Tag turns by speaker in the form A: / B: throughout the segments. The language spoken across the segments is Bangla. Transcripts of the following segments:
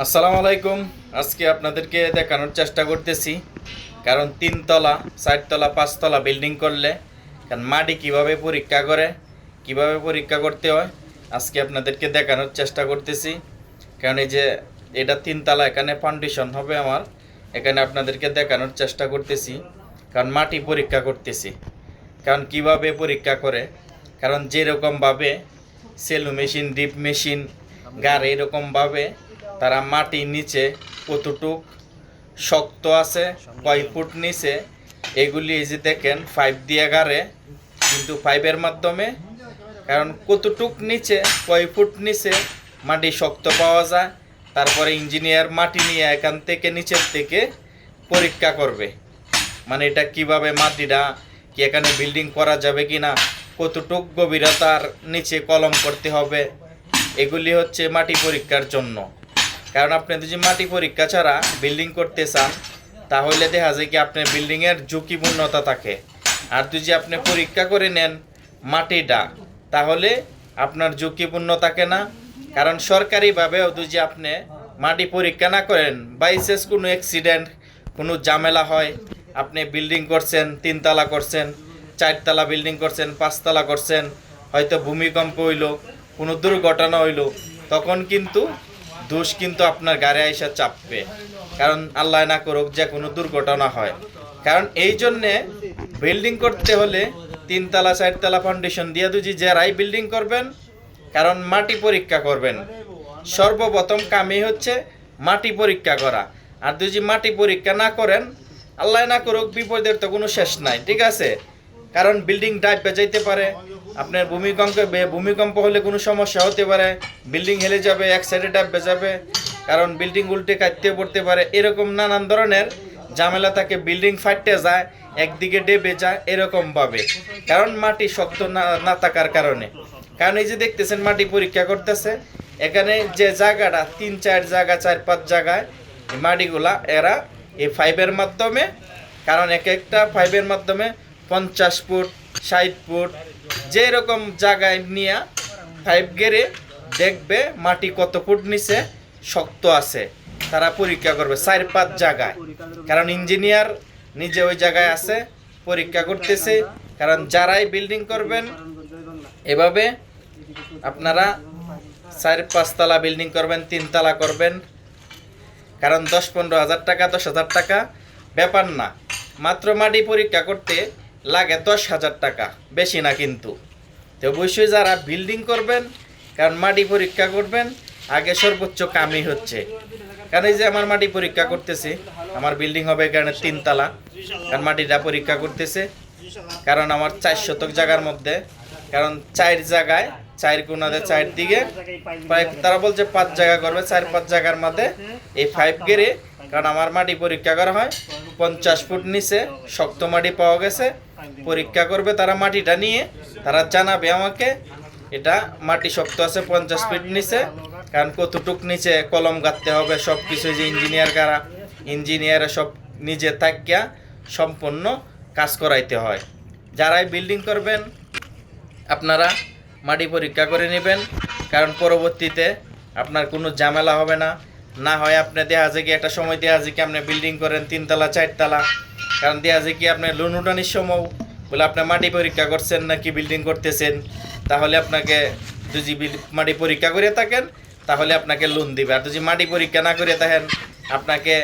A: আসসালামু আলাইকুম। আজকে আপনাদেরকে দেখানোর চেষ্টা করতেছি, কারণ তিনতলা চারতলা পাঁচতলা বিল্ডিং করলে, কারণ মাটি কীভাবে পরীক্ষা করে, কীভাবে পরীক্ষা করতে হয়, আজকে আপনাদেরকে দেখানোর চেষ্টা করতেছি। কারণ এই যে, এটা তিনতলা এখানে ফাউন্ডেশন হবে আমার, এখানে আপনাদেরকে দেখানোর চেষ্টা করতেছি, কারণ মাটি পরীক্ষা করতেছি। কারণ কীভাবে পরীক্ষা করে, কারণ যেরকমভাবে সেলু মেশিন ডিপ মেশিন গাড়ি এরকমভাবে তারা মাটির নিচে কতটুক শক্ত আছে, কয় ফুট নিচে, এগুলি এই যে দেখেন পাইপ দিয়ে গাড়ে, কিন্তু পাইপের মাধ্যমে, কারণ কতটুক নিচে, কয় ফুট নিচে মাটি শক্ত পাওয়া যায়, তারপরে ইঞ্জিনিয়ার মাটি নিয়ে এখান থেকে নিচের থেকে পরীক্ষা করবে। মানে এটা কীভাবে মাটিটা, কি এখানে বিল্ডিং করা যাবে কি না কতটুক গভীরতার নিচে কলম করতে হবে, এগুলি হচ্ছে মাটি পরীক্ষার জন্য। কারণ আপনি যদি মাটি পরীক্ষা ছাড়া বিল্ডিং করতে চান, তাহলে দেখা যায় কি আপনার বিল্ডিংয়ের ঝুঁকিপূর্ণতা থাকে। আর যদি আপনি পরীক্ষা করে নেন মাটিটা, তাহলে আপনার ঝুঁকিপূর্ণ থাকে না। কারণ সরকারিভাবেও যদি আপনি মাটি পরীক্ষা না করেন বাইসেস কোনো অ্যাক্সিডেন্ট কোনো ঝামেলা হয়, আপনি বিল্ডিং করছেন, তিনতলা করছেন, চারতলা বিল্ডিং করছেন, পাঁচতলা করছেন, হয়তো ভূমিকম্প হইল, কোনো দুর্ঘটনা হইল, তখন কিন্তু দোষ কিন্তু আপনার গাড়ি আইসা চাপবে। কারণ আল্লাহ না করুক যে কোনো দুর্ঘটনা হয়। কারণ এই জন্যে বিল্ডিং করতে হলে তিনতলা, চারতলা ফাউন্ডেশন দিয়ে দুজি যারাই বিল্ডিং করবেন। কারণ মাটি পরীক্ষা করবেন। সর্বপ্রথম কামই হচ্ছে মাটি পরীক্ষা করা। আর যদি মাটি পরীক্ষা না করেন, আল্লাহ না করুক বিপদের তো কোনো শেষ নাই, ঠিক আছে? কারণ বিল্ডিং ডাইভ যাইতে পারে। আপনার ভূমিকম্প ভূমিকম্প হলে কোনো সমস্যা হতে পারে, বিল্ডিং হেলে যাবে, এক সাইডে ডাইভ যাবে কারণ বিল্ডিং উল্টে কাটতে পড়তে পারে। এরকম নানান ধরনের ঝামেলা থাকে, বিল্ডিং ফাটতে যায়, একদিকে ডেবে যায় এরকমভাবে। কারণ মাটি শক্ত না না থাকার কারণে। কারণ এই যে দেখতেছেন, মাটি পরীক্ষা করতেছে। এখানে যে জায়গাটা, তিন, চার জায়গা, চার, পাঁচ জায়গায় মাটিগুলা, এরা এই ফাইভের মাধ্যমে, কারণ এক একটা ফাইভের মাধ্যমে পঞ্চাশ ফুট, ষাট ফুট যেরকম জায়গায় নিয়ে ফাইভ গেরে দেখবে মাটি কত ফুট নিচে শক্ত আছে। তারা পরীক্ষা করবে চার, পাঁচ জায়গায়। কারণ ইঞ্জিনিয়ার নিজে ওই জায়গায় আছে, পরীক্ষা করতেছে। কারণ যারাই বিল্ডিং করবেন, এভাবে আপনারা চার পাঁচতলা বিল্ডিং করবেন তিনতলা করবেন। কারণ দশ, পনেরো হাজার টাকা, দশ হাজার টাকা ব্যাপার না। মাত্র মাটি পরীক্ষা করতে লাগে দশ হাজার টাকা, বেশি না কিন্তু। তো অবশ্যই যারা বিল্ডিং করবেন, কারণ মাটি পরীক্ষা করবেন, আগে সর্বোচ্চ কামই হচ্ছে। কারণ এই যে আমার মাটি পরীক্ষা করতেছি, আমার বিল্ডিং হবে এখানে তিনতলা, কারণ মাটিটা পরীক্ষা করতেছে। কারণ আমার চার শতক জায়গার মধ্যে, কারণ চার জায়গায়, চার কোনাতে চার দিকে তারা বলছে পাঁচ জায়গা করবে, চার পাঁচ জায়গার মধ্যে এই ফাইভ গেরে কারণ আমার মাটি পরীক্ষা করা হয়, পঞ্চাশ ফুট নিচে শক্ত মাটি পাওয়া গেছে পরীক্ষা করবে, তারা মাটিটা নিয়ে, তারা জানাবে আমাকে, এটা মাটি শক্ত আছে, পঞ্চাশ ফিট নিচে, কারণ কতটুক নিচে কলম গাঁথতে হবে সব কিছু যে ইঞ্জিনিয়ার কারা ইঞ্জিনিয়ার সব নিজে থাকিয়া সম্পূর্ণ কাজ করাইতে হয়। যারাই বিল্ডিং করবেন, আপনারা মাটি পরীক্ষা করে নেবেন, কারণ পরবর্তীতে আপনার কোনো ঝামেলা হবে না। না হয় আপনি দেখা যায় কি একটা সময় দেওয়া যায় কি আপনি বিল্ডিং করেন, তিনতলা, চারতলা কারণ দেওয়া যায় কি আপনি লোন উঠানির সময় বলে আপনি মাটি পরীক্ষা করছেন নাকি বিল্ডিং করতেছেন, তাহলে আপনাকে যদি মাটি পরীক্ষা করে থাকেন, তাহলে আপনাকে লোন দিবে। আর যদি মাটি পরীক্ষা না করে থাকেন, আপনাকে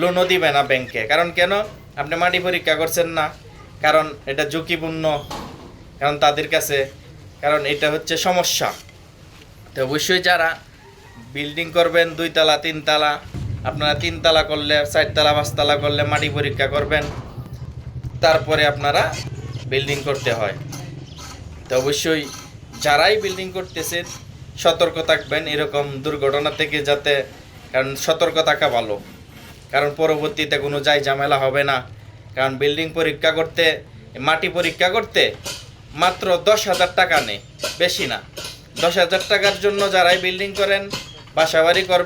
A: লোনও দিবে না ব্যাংকে কারণ কেন? আপনি মাটি পরীক্ষা করছেন না। কারণ এটা ঝুঁকিপূর্ণ। কারণ তাদের কাছে কারণ এটা হচ্ছে সমস্যা। তো অবশ্যই যারা বিল্ডিং করবেন, দুইতলা, তিনতলা আপনারা তিনতলা করলে চারতলা পাঁচতলা করলে মাটি পরীক্ষা করবেন। তারপরে আপনারা বিল্ডিং করতে হয়। তো অবশ্যই যারাই বিল্ডিং করতেছেন সতর্ক থাকবেন এরকম দুর্ঘটনা থেকে যাতে, কারণ সতর্ক থাকা ভালো। কারণ পরবর্তীতে কোনো যাই ঝামেলা হবে না। কারণ বিল্ডিং পরীক্ষা করতে, মাটি পরীক্ষা করতে মাত্র দশ হাজার টাকা নেই, বেশি না। দশ হাজার টাকার জন্য যারাই বিল্ডিং করেন, বাসাবাড়ি কর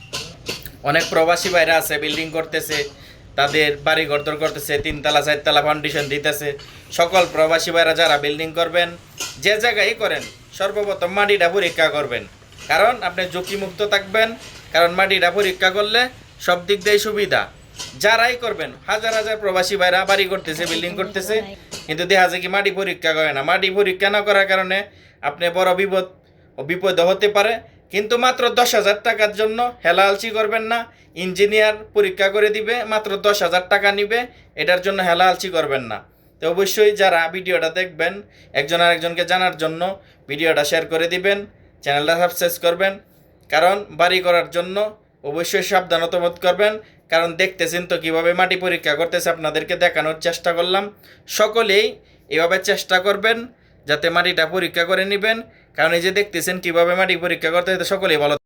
A: অনেক প্রবাসী বাইরে আছে বিল্ডিং করতেছে, তাদের বাড়ি ঘরদর করতেছে, তিনতলা, চারতলা ফাউন্ডেশন দিতেছে। সকল প্রবাসী ভাইরা যারা বিল্ডিং করবেন, যে জায়গায় করেন, সর্বপ্রথম মাটিটা পরীক্ষা করবেন। কারণ আপনি ঝুঁকিমুক্ত থাকবেন, কারণ মাটিটা পরীক্ষা করলে সব দিক দিয়ে সুবিধা। যারাই করবেন, হাজার হাজার প্রবাসী ভাইরা বাড়ি করতেছে বিল্ডিং করতেছে, কিন্তু দেখা যায় কি মাটি পরীক্ষা করে না। মাটি পরীক্ষা না করার কারণে আপনি বড় বিপদ বিপদ হতে পারে কিন্তু মাত্র দশ হাজার টাকার জন্য হেলালচি করবেন না। ইঞ্জিনিয়ার পরীক্ষা করে দিবে, মাত্র দশ হাজার টাকা নিবে, এটার জন্য হেলালচি করবেন না। তো অবশ্যই যারা ভিডিওটা দেখবেন, একজন আরেকজনকে জানার জন্য ভিডিওটা শেয়ার করে দিবেন, চ্যানেলটা সাবস্ক্রাইব করবেন। কারণ বাড়ি করার জন্য অবশ্যই সাবধানতা বোধ করবেন, কারণ দেখতেছেন তো কীভাবে মাটি পরীক্ষা করতেছে, আপনাদেরকে দেখানোর চেষ্টা করলাম। সকলেই এভাবে চেষ্টা করবেন যাতে মাটিটা পরীক্ষা করে নেবেন। কারণ এই যে দেখতেছেন কীভাবে মাটি পরীক্ষা করতে হয় সকলেই ভালো